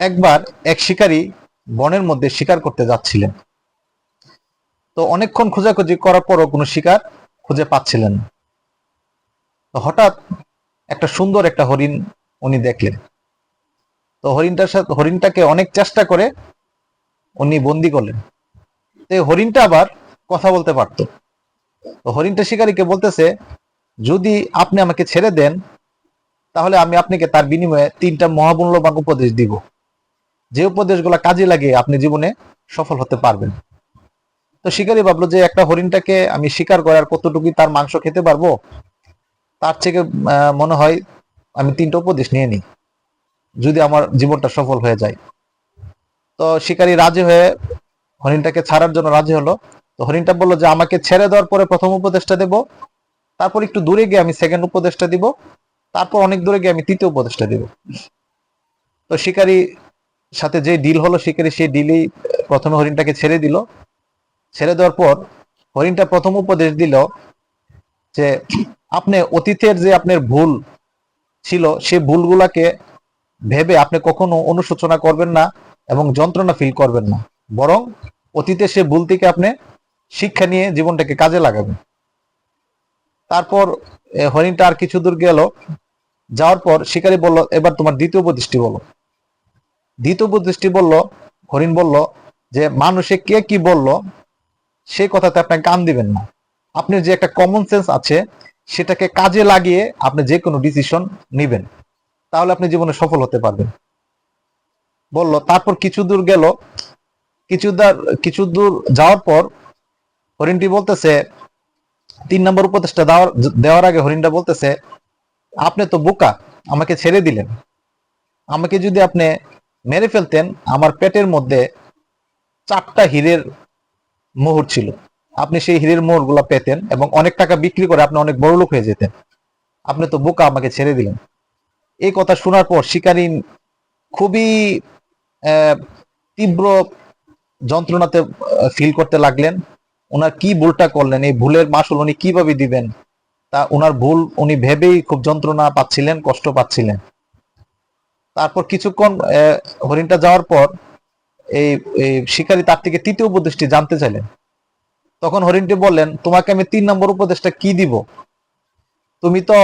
একবার এক শিকারী বনের মধ্যে শিকার করতে যাচ্ছিলেন। তো অনেকক্ষণ খোঁজাখুঁজি করার পরও কোনো শিকার খুঁজে পাচ্ছিলেন তো হঠাৎ একটা সুন্দর একটা হরিণ উনি দেখলেন। তো হরিণটার সাথে, হরিণটাকে অনেক চেষ্টা করে উনি বন্দি করলেন। তো হরিণটা আবার কথা বলতে পারত। তো হরিণটা শিকারীকে বলতেছে, যদি আপনি আমাকে ছেড়ে দেন, তাহলে আমি আপনাকে তার বিনিময়ে তিনটা মহামূল্যবান উপদেশ দিব। যে উপদেশগুলো কাজে লাগিয়ে আপনি জীবনে সফল হতে পারবেন। তো শিকারী ভাবলো যে একটা হরিণটাকে আমি শিকার করার কতটুকু তার মাংস খেতে পারব? তার থেকে মনে হয় আমি তিনটা উপদেশ নিয়ে নিই, যদি আমার জীবনটা সফল হয়ে যায়। তো শিকারী রাজি হয়ে হরিণটাকে ছাড়ার জন্য রাজি হলো। তো হরিণটা বলল যে, আমাকে ছেড়ে দেওয়ার পরে প্রথম উপদেশটা দেব, তারপর একটু দূরে গিয়ে আমি সেকেন্ড উপদেশটা দিব, তারপর অনেক দূরে গিয়ে আমি তৃতীয় উপদেশটা দিব। তো শিকারী সাথে যে ডিল হলো শিকারী সেই ডিলেই প্রথমে হরিণটাকে ছেড়ে দিল। ছেড়ে দেওয়ার পর হরিণটা প্রথম উপদেশ দিল যে, আপনি অতীতের যে আপনার ভুল ছিল সেই ভুলগুলাকে ভেবে আপনি কখনো অনুশোচনা করবেন না এবং যন্ত্রণা ফিল করবেন না। বরং অতীতে সে ভুল থেকে আপনি শিক্ষা নিয়ে জীবনটাকে কাজে লাগাবেন। তারপর হরিণটা আর কিছু দূর গেল। যাওয়ার পর শিকারী বলল, এবার তোমার দ্বিতীয় উপদেশটি বলো। দ্বিতীয় উপদেশটি বলল, হরিণ বলল যে, মানুষে কে কি বলল, সেই কথাতে আপনি কান দিবেন না। আপনার যে একটা কমন সেন্স আছে, সেটাকে কাজে লাগিয়ে আপনি যে কোনো ডিসিশন নেবেন। তাহলে আপনি জীবনে সফল হতে পারবেন। বলল, তারপর কিছু দূর গেল। কিছু দূর কিছু দূর যাওয়ার পর হরিণটি বলতেছে, তিন নম্বর উপদেশটা দেওয়ার দেওয়ার আগে হরিণটা বলতেছে, আপনি তো বোকা, আমাকে ছেড়ে দিলেন। আমাকে যদি আপনি মেরে ফেলতেন, আমার পেটের মধ্যে চারটা হীরের মোহর ছিল। আপনি সেই হীরের মোহরগুলা পেতেন এবং অনেক টাকা বিক্রি করে আপনি অনেক বড় লোক হয়ে যেতেন। আপনি তো বোকা, আমাকে ছেড়ে দিলেন। এই কথা শোনার পর শিকারী খুবই তীব্র যন্ত্রণাতে ফিল করতে লাগলেন। ওনার কি ভুলটা করলেন, এই ভুলের মাসুল উনি কীভাবে দিবেন, তা ওনার ভুল উনি ভেবেই খুব যন্ত্রণা পাচ্ছিলেন, কষ্ট পাচ্ছিলেন। তারপর কিছুক্ষণ হরিণটা যাওয়ার পর এই শিকারী তার থেকে তৃতীয় উপদেশটি জানতে চাইলেন। তখন হরিণটি বললেন, তোমাকে আমি তিন নম্বর উপদেশটা কি দিব? তুমি তো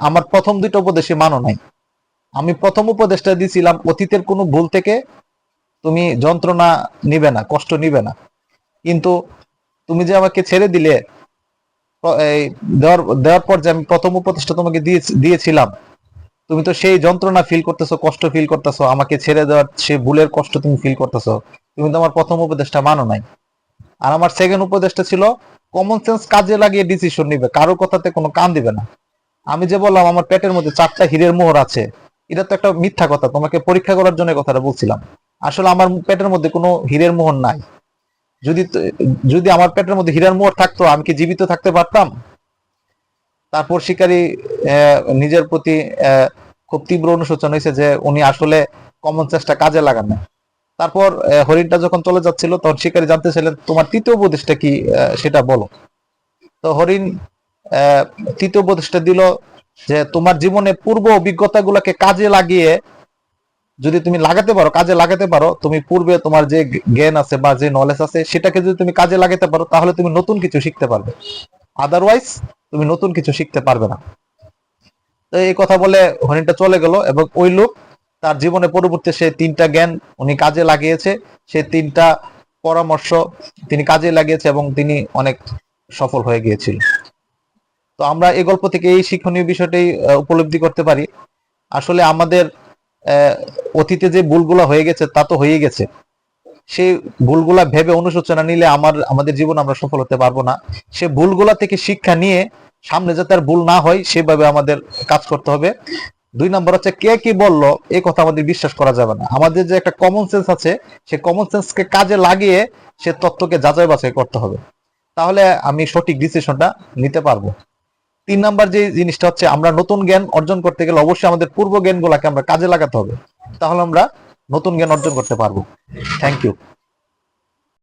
আমার প্রথম দুইটা উপদেশে মানো নাই। আমি প্রথম উপদেশটা দিয়েছিলাম অতীতের কোনো ভুল থেকে তুমি যন্ত্রণা নিবে না, কষ্ট নিবে না। কিন্তু তুমি যে আমাকে ছেড়ে দিলে দেওয়ার দেওয়ার পর যে আমি প্রথম উপদেশটা তোমাকে দিয়ে- দিয়েছিলাম তুমি তো সেই যন্ত্রণা ফিল করতেছো, কষ্ট ফিল করতেছো, আমাকে ছেড়ে দেওয়ার সেই ভুলের কষ্ট তুমি ফিল করতেছো। তুমি তো আমার প্রথম উপদেশটা মানো নাই। আর আমার সেকেন্ড উপদেশটা ছিল কমন সেন্স কাজে লাগিয়ে ডিসিশন নিবে, কারও কথাতে কোনো কান দিবে না। আমি যে বললাম, আমার পেটের মধ্যে চারটা হীরের মোহর আছে, এটা তো একটা মিথ্যা কথা, তোমাকে পরীক্ষা করার জন্য কথাটা বলছিলাম। আসলে আমার পেটের মধ্যে কোনো হীরের মোহর নাই। যদি যদি আমার পেটের মধ্যে হীরার মোহর থাকতো, আমি কি জীবিত থাকতে পারতাম? তারপর শিকারী নিজের প্রতি খুব তীব্র অনুশোচন হয়েছে যে উনি আসলে কমন সেন্সটা কাজে লাগান না। তারপর হরিণটা যখন চলে যাচ্ছিল, তখন শিকারী জানতে চাইলেন তোমার তৃতীয় উপদেশটা কি? সেটা বলো। তো হরিণ তৃতীয় উপদেশটা দিল যে, তোমার জীবনে পূর্ব অভিজ্ঞতাগুলোকে কাজে লাগিয়ে, যদি তুমি লাগাতে পারো, কাজে লাগাতে পারো, তুমি পূর্বে তোমার যে জ্ঞান আছে বা যে নলেজ আছে, সেটাকে যদি তুমি কাজে লাগাতে পারো, তাহলে তুমি নতুন কিছু শিখতে পারবে। আদারওয়াইজ তুমি নতুন কিছু শিখতে পারবে না। তো এই কথা বলে হরিণটা চলে গেল এবং ওই লোক তার জীবনে পরবর্তী সে তিনটা জ্ঞান উনি কাজে লাগিয়েছে, সে তিনটা পরামর্শ তিনি কাজে লাগিয়েছে এবং তিনি অনেক সফল হয়ে গিয়েছিল। তো আমরা এই গল্প থেকে এই শিক্ষণীয় বিষয়টাই উপলব্ধি করতে পারি। আসলে আমাদের অতীতে যে ভুলগুলো হয়ে গেছে তা তো হয়ে গেছে। সেই ভুলগুলা ভেবে অনুশোচনা নিলে আমার, আমাদের জীবন আমরা সফল হতে পারব না। সে ভুলগুলা থেকে শিক্ষা নিয়ে সামনে যাতে আর ভুল না হয়, সেভাবে আমাদের কাজ করতে হবে। দুই নম্বর হচ্ছে, কে কি বলল এই কথা আমাদের বিশ্বাস করা যাবে না। আমাদের যে একটা কমন সেন্স আছে সেই কমন সেন্সকে কাজে লাগিয়ে সে তত্ত্বকে যাচাই বাছাই করতে হবে। তাহলে আমি সঠিক ডিসিশনটা নিতে পারব। তিন নাম্বার যে জিনিসটা হচ্ছে, আমরা নতুন জ্ঞান অর্জন করতে গেলে অবশ্যই আমাদের পূর্ব জ্ঞান জ্ঞানগুলোকে আমরা কাজে লাগাতে হবে। তাহলে আমরা নতুন জ্ঞান অর্জন করতে পারব। Thank you